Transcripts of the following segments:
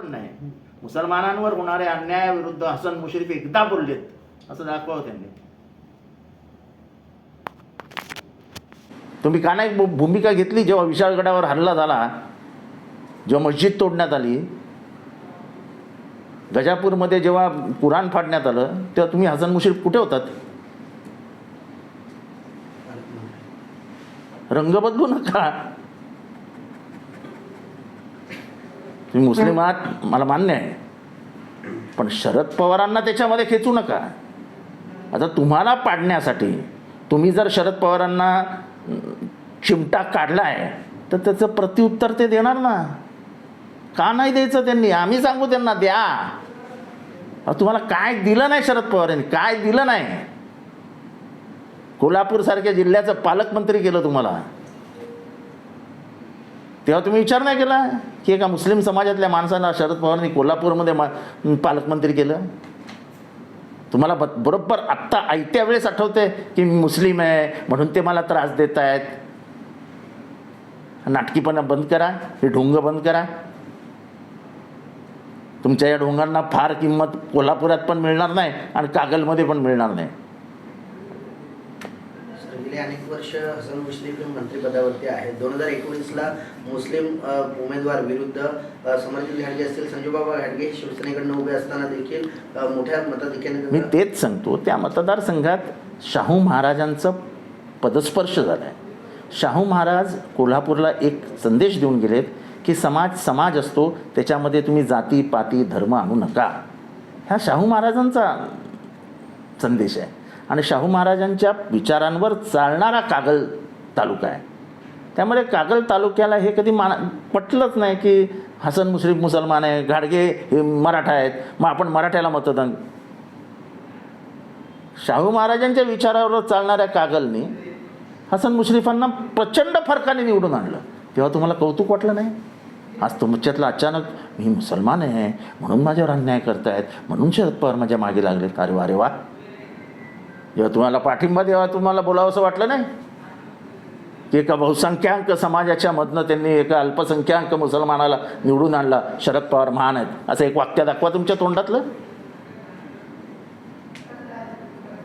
पण नाही. मुसलमानांवर होणाऱ्या अन्यायाविरुद्ध हसन मुश्रीफ एकदा बोललेत. असं दाखवावं त्यांनी. तुम्ही का नाही भूमिका घेतली जेव्हा विशाळगडावर हल्ला झाला जेव्हा मस्जिद तोडण्यात आली. गजापूरमध्ये जेव्हा कुराण फाडण्यात आलं तेव्हा तुम्ही हसन मुश्रीफ कुठे होतात? रंग बदलू नका. तुम्ही मुस्लिम आहात मला मान्य आहे. पण शरद पवारांना त्याच्यामध्ये खेचू नका. आता तुम्हाला पाडण्यासाठी तुम्ही जर शरद पवारांना चिमटा चिमटा काढलाय तर त्याचं प्रत्युत्तर ते देणार ना. का नाही द्यायचं त्यांनी? आम्ही सांगू त्यांना द्या. तुम्हाला काय दिलं नाही शरद पवारांनी? काय दिलं नाही? कोल्हापूरसारख्या जिल्ह्याचं पालकमंत्री केलं तुम्हाला. तेव्हा तुम्ही विचार नाही केला? की एका मुस्लिम समाजातल्या माणसाला शरद पवारांनी कोल्हापूरमध्ये मा पालकमंत्री केलं? तुम्हाला ब बरोबर आत्ता आयत्या वेळेस आठवते की मी मुस्लिम आहे म्हणून ते मला त्रास देत आहेत नाटकीपणा बंद करा हे ढोंग बंद करा. तुमच्या या ढोंगांना फार किंमत कोल्हापुरात पण मिळणार नाही आणि कागलमध्ये पण मिळणार नाही. सर, गेली अनेक वर्ष हसन मुश्रीफ हे मंत्रिपदावरती आहेत. दोन हजार एकोणीसला मुस्लिम उमेदवार विरुद्ध अ, समरजित घाटगे असतील संजूबाबा घाटगे शिवसेनेकडनं उभे असताना देखील मोठ्या मोठ्या मी तेच सांगतो त्या मतदारसंघात शाहू महाराजांचं पदस्पर्श झाला आहे शाहू महाराज कोल्हापूरला एक संदेश देऊन गेलेत की समाज समाज असतो त्याच्यामध्ये तुम्ही जाती पाती धर्म आणू नका. ह्या शाहू महाराजांचा संदेश आहे. आणि शाहू महाराजांच्या विचारांवर चालणारा कागल तालुका आहे. त्यामुळे कागल तालुक्याला हे कधी मान पटलंच नाही की हसन मुश्रीफ मुसलमान आहे घाडगे हे मराठा आहेत मग आपण मराठ्याला मतदान. शाहू महाराजांच्या विचारावर चालणाऱ्या कागलनी हसन मुश्रीफांना प्रचंड फरकाने निवडून आणलं. तेव्हा तुम्हाला कौतुक वाटलं नाही? आज तुमच्यातलं अचानक मी मुसलमान आहे म्हणून माझ्यावर अन्याय करतायत म्हणून शरद पवार माझ्या मागे लागलेत. अरे वा रे वा. जेव्हा तुम्हाला पाठिंबा तेव्हा तुम्हाला बोलावं असं वाटलं नाही? की एका बहुसंख्याक समाजाच्या मधनं त्यांनी एका अल्पसंख्याक मुसलमानाला निवडून आणला. शरद पवार महान आहेत. असं एक वाक्य दाखवा तुमच्या तोंडातलं.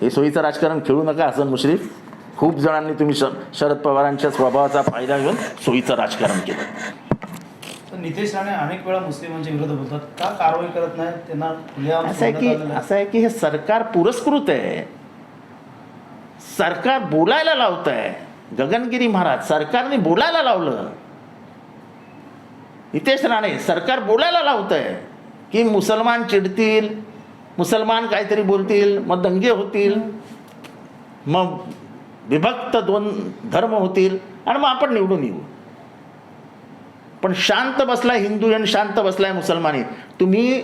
हे सोयीचं राजकारण खेळू नका हसन मुश्रीफ. खूप जणांनी तुम्ही शरद पवारांच्या स्वभावाचा फायदा घेऊन सोयीचं राजकारण केलं. तर नितेश राणे अनेक वेळा मुस्लिमांच्या विरोधात बोलतात. का कारवाई करत नाही त्यांना असं आहे की असं आहे की हे सरकार पुरस्कृत आहे. सरकार बोलायला लावत आहे गगनगिरी महाराज सरकारने बोलायला लावलं. हितेश राणे सरकार बोलायला लावत आहे की मुसलमान चिडतील मुसलमान काहीतरी बोलतील मग दंगे होतील मग विभक्त दोन धर्म होतील आणि मग आपण निवडून येऊ. पण शांत बसलाय हिंदू आणि शांत बसलाय मुसलमानी. तुम्ही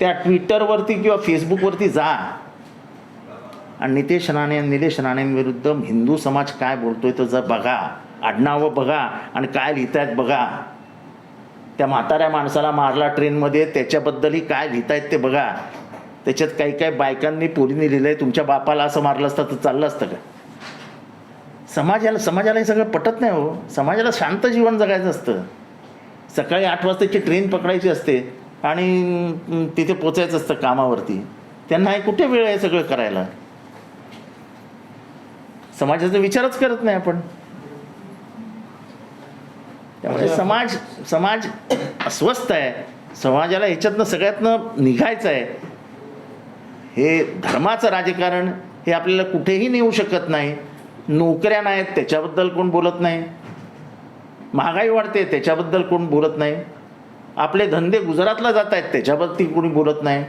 त्या ट्विटरवरती किंवा फेसबुकवरती जा. आणि नितेश राणे निलेश राणेंविरुद्ध हिंदू समाज काय बोलतोय तर जर बघा आडनावं बघा आणि काय लिहितायत बघा. त्या म्हाताऱ्या माणसाला मारला ट्रेनमध्ये त्याच्याबद्दलही काय लिहितायत ते बघा. त्याच्यात काही काही बायकांनी पोरीने लिहिलंय तुमच्या बापाला असं मारलं असतं तर चाललं असतं का? समाजाला समाजाला हे सगळं पटत नाही हो. समाजाला शांत जीवन जगायचं असतं. सकाळी आठ वाजताची ट्रेन पकडायची असते आणि तिथे पोचायचं असतं कामावरती. त्यांना हे कुठे वेळ आहे सगळं करायला? समाजाचा विचारच करत नाही आपण. त्यामुळे समाज समाज अस्वस्थ आहे. समाजाला ह्याच्यातनं सगळ्यातनं निघायचं आहे. हे धर्माचं राजकारण हे आपल्याला कुठेही नेऊ शकत नाही. नोकऱ्या नाहीत त्याच्याबद्दल कोण बोलत नाही. महागाई वाढते त्याच्याबद्दल कोण बोलत नाही. आपले धंदे गुजरातला जात आहेत त्याच्याबद्दल कोणी बोलत नाही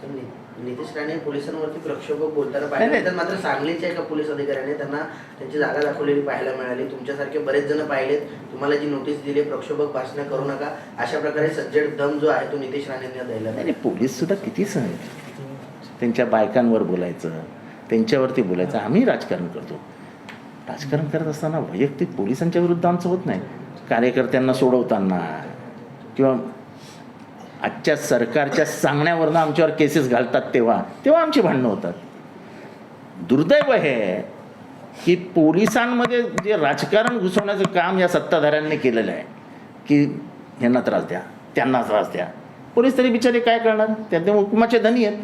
सर, नि- नितेश राणे पोलिसांवरती प्रक्षोभक बोलताना पाहिलं. नाही. तर मात्र सांगलीच्या एका पोलीस अधिकाऱ्याने त्यांना त्यांची जागा दाखवलेली पाहायला मिळाली. तुमच्यासारखे बरेच जण पाहिलेत. तुम्हाला जी नोटीस दिली प्रक्षोभक भाषणं करू नका. अशा प्रकारे सज्जड दम जो आहे तो नितेश राणेंना द्यायला नाही नाही, पोलीस सुद्धा किती सहन त्यांच्या बायकांवर बोलायचं त्यांच्यावरती बोलायचं. आम्ही राजकारण करतो. राजकारण करत असताना वैयक्तिक पोलिसांच्या विरुद्ध आमचं होत नाही. कार्यकर्त्यांना सोडवताना किंवा आजच्या सरकारच्या सांगण्यावरनं आमच्यावर केसेस घालतात तेव्हा. तेव्हा आमची भांडणं होतात. दुर्दैव हे की पोलिसांमध्ये जे राजकारण घुसवण्याचं काम या सत्ताधाऱ्यांनी केलेलं आहे की ह्यांना त्रास द्या त्यांना त्रास द्या. पोलीस तरी बिचारे काय करणार? त्यांचे हुकुमाचे धनी आहेत.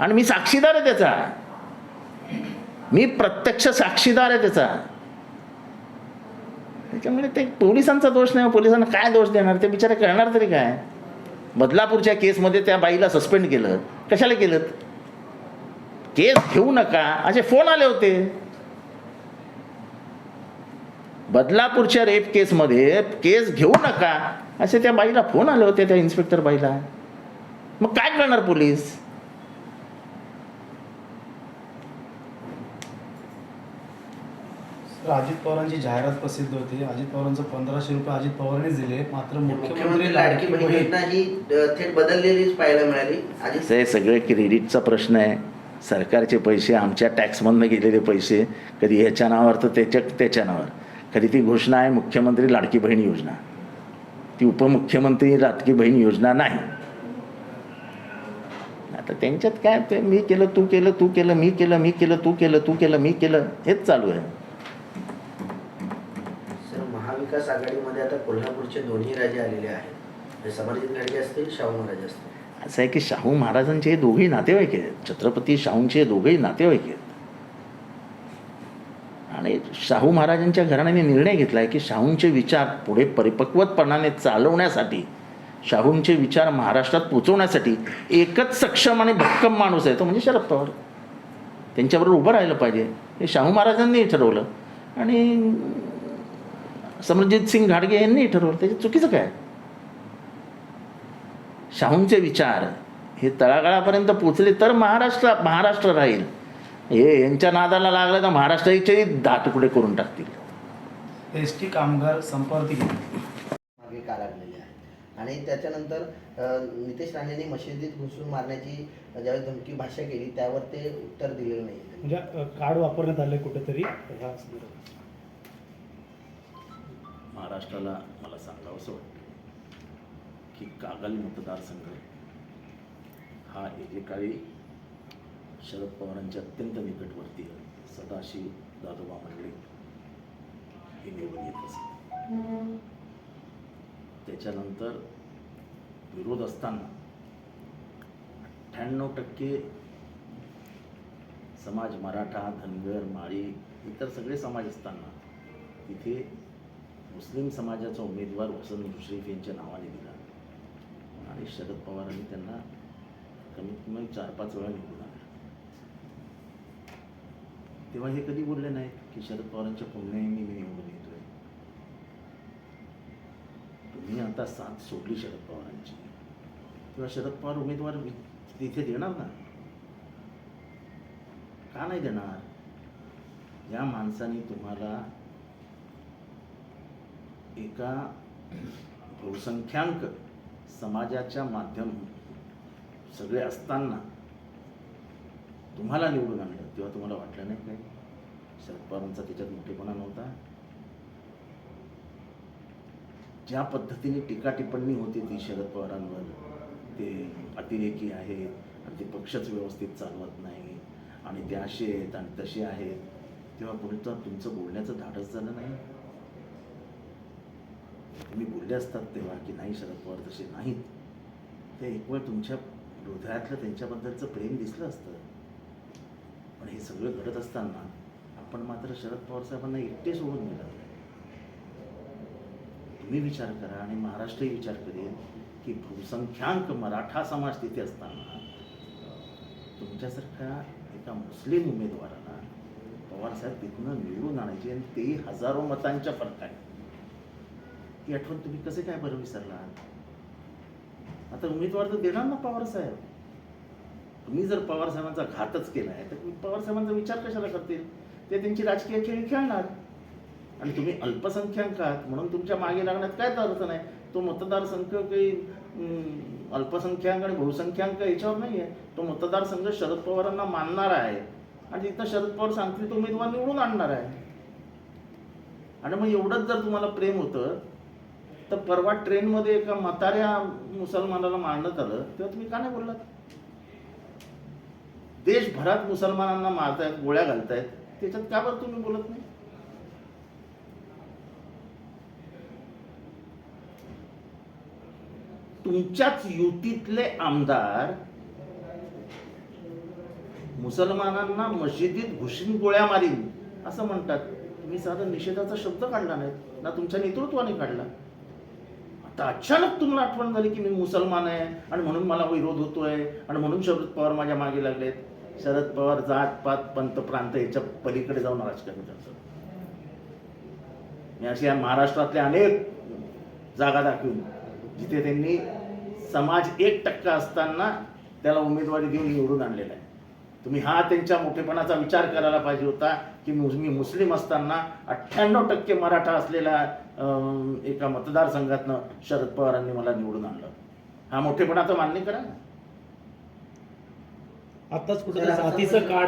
आणि मी साक्षीदार आहे त्याचा. मी प्रत्यक्ष साक्षीदार आहे त्याचा. त्याच्यामुळे ते पोलिसांचा दोष नाही पोलिसांना काय दोष देणार? ते बिचारे करणार तरी काय? बदलापूरच्या केसमध्ये त्या बाईला सस्पेंड केलं. कशाला केलं? केस घेऊ नका. असे फोन आले होते. बदलापूरच्या रेप केसमध्ये केस घेऊ नका. असे त्या बाईला फोन आले होते त्या इन्स्पेक्टर बाईला. मग काय करणार पोलीस? तर अजित पवारांची जाहिरात प्रसिद्ध होती. अजित पवारांचं पंधराशे रुपये अजित पवारांनीच दिले. मात्र मुख्यमंत्री लाडकी बहीण योजना ही थेट बदललेलीच पाहायला मिळाली. असं हे सगळे क्रेडिटचा प्रश्न आहे. सरकारचे पैसे आमच्या टॅक्समधनं गेलेले पैसे कधी ह्याच्या नावावर तर त्याच्या त्याच्या नावावर. कधी ती घोषणा आहे मुख्यमंत्री लाडकी बहीण योजना. ती उपमुख्यमंत्री लाडकी बहीण योजना नाही. आता त्यांच्यात काय ते मी केलं तू केलं तू केलं मी केलं मी केलं तू केलं तू केलं मी केलं हेच चालू आहे. महाविकास आघाडीमध्ये आता कोल्हापूरचे दोन्ही राजे आलेले आहेत. म्हणजे समरजित घाडगे असतील शाहू महाराज असतील. असं आहे की शाहू महाराजांचे हे दोघेही नातेवाईक आहेत. छत्रपती शाहूंचे हे दोघेही नातेवाईक आहेत. आणि शाहू महाराजांच्या घराण्याने निर्णय घेतला आहे की शाहूंचे विचार पुढे परिपक्वतपणाने चालवण्यासाठी शाहूंचे विचार महाराष्ट्रात पोचवण्यासाठी एकच सक्षम आणि भक्कम माणूस आहे तो म्हणजे शरद पवार. त्यांच्याबरोबर उभं राहिलं पाहिजे. हे शाहू महाराजांनी ठरवलं. आणि समरजित सिंग घाडगे यांनी ठरवलं. त्याच्यात चुकीचं काय? शाहूंचे विचार हे तळागाळापर्यंत पोचले तर महाराष्ट्र महाराष्ट्र राहील. हे यांच्या नादाला लागलं तर महाराष्ट्राचे दहा तुकडे करून टाकतील. एस टी कामगार गेले मागे का लागलेले आहेत. आणि त्याच्यानंतर नितेश राणेंनी मशिदीत घुसून मारण्याची ज्यावेळेस धमकी भाषा केली त्यावर ते उत्तर दिलेलं नाही म्हणजे कार्ड वापरण्यात आले कुठेतरी. ह्या संदर्भात. महाराष्ट्राला मला सांगावं असं वाटतं की कागल मतदारसंघ हा एकेकाळी शरद पवारांच्या अत्यंत निकटवर्ती सदाशिव दादोबा मंडळी हे निवडून येत असत त्याच्यानंतर विरोध असताना अठ्ठ्याण्णव टक्के समाज मराठा धनगर माळी इतर सगळे समाज असताना तिथे मुस्लिम समाजाचा उमेदवार हुसन मुश्रीफ यांच्या नावाने दिला. आणि शरद पवारांनी त्यांना कमीत कमी चार पाच वेळा निवडून आणलं तेव्हा हे कधी बोलले नाहीत की शरद पवारांच्या पुण्याने मी निवडून येतोय? तुम्ही आता साथ सोडली शरद पवारांची. तेव्हा शरद पवार उमेदवार तिथे देणार ना? का नाही देणार? या माणसाने तुम्हाला एका बहुसंख्याक समाजाच्या माध्यम सगळे असताना तुम्हाला निवडून आणलं तेव्हा तुम्हाला वाटलं नाही काय शरद पवारांचा त्याच्यात मोठेपणा नव्हता. ज्या पद्धतीने टीका टिप्पणी होती ती शरद पवारांवर ते अतिरेकी आहेत आणि ते पक्षच व्यवस्थित चालवत नाही आणि ते असे आहेत आणि तसे आहेत तेव्हा पुढचं तुमचं बोलण्याचं धाडस झालं नाही? तुम्ही बोलले असतात तेव्हा की नाही शरद पवार तसे नाहीत. ते एक वेळ तुमच्या हृदयातलं त्यांच्याबद्दलचं प्रेम दिसलं असतं. पण हे सगळं घडत असताना आपण मात्र शरद पवार साहेबांना एकटे सोडून मिळालं तुम्ही विचार करा आणि महाराष्ट्रही विचार करेल की बहुसंख्याक मराठा समाज तिथे असताना तुमच्यासारख्या एका मुस्लिम उमेदवाराला पवारसाहेब तिथनं निवडून आणायचे आणि तेही हजारो मतांच्या फरकाने. ती आठवण तुम्ही कसे काय बरं विसरला? आता उमेदवार तर देणार ना पवार साहेब. तुम्ही जर पवार साहेबांचा घातच केला आहे तर तुम्ही पवार साहेबांचा विचार कशाला करतील? ते त्यांची राजकीय खेळी खेळणार. आणि तुम्ही अल्पसंख्याक आहात म्हणून तुमच्या मागे लागण्यात काय अर्थ नाही तो मतदारसंघ काही अल्पसंख्याक आणि बहुसंख्याक याच्यावर नाही आहे तो मतदारसंघ शरद पवारांना मानणार आहे. आणि तिथं शरद पवार सांगतील तो उमेदवार निवडून आणणार आहे. आणि मग एवढंच जर तुम्हाला प्रेम होतं तर परवा ट्रेनमध्ये एका म्हाताऱ्या मुसलमानाला मारण्यात आलं तेव्हा तुम्ही का नाही बोललात? देशभरात मुसलमानांना मारतायत गोळ्या घालतायत त्याच्यात का बरं तुम्ही बोलत नाही? तुमच्याच युतीतले आमदार मुसलमानांना मशिदीत घुसून गोळ्या मारीन असं म्हणतात. तुम्ही साधा निषेधाचा शब्द काढला नाही ना तुमच्या नेतृत्वाने काढला. आता अचानक तुम्हाला आठवण झाली की मी मुसलमान आहे आणि म्हणून मला विरोध होतोय आणि म्हणून शरद पवार माझ्या मागे लागलेत. शरद पवार जात पात पंत प्रांत याच्या पलीकडे जाऊन राजकारण करतात. मी अशी महाराष्ट्रातल्या अनेक जागा दाखवून जिथे त्यांनी समाज एक टक्का असताना त्याला उमेदवारी देऊन निवडून आणलेला आहे. तुम्ही हा त्यांच्या मोठेपणाचा विचार करायला पाहिजे होता की मी मुस्लिम असताना अठ्ठ्याण्णव टक्के मराठा असलेला एका मतदारसंघातनं शरद पवारांनी मला निवडून आणलं. हा मोठेपणाचा मान्य करा ना. आताच कुठे कार्ड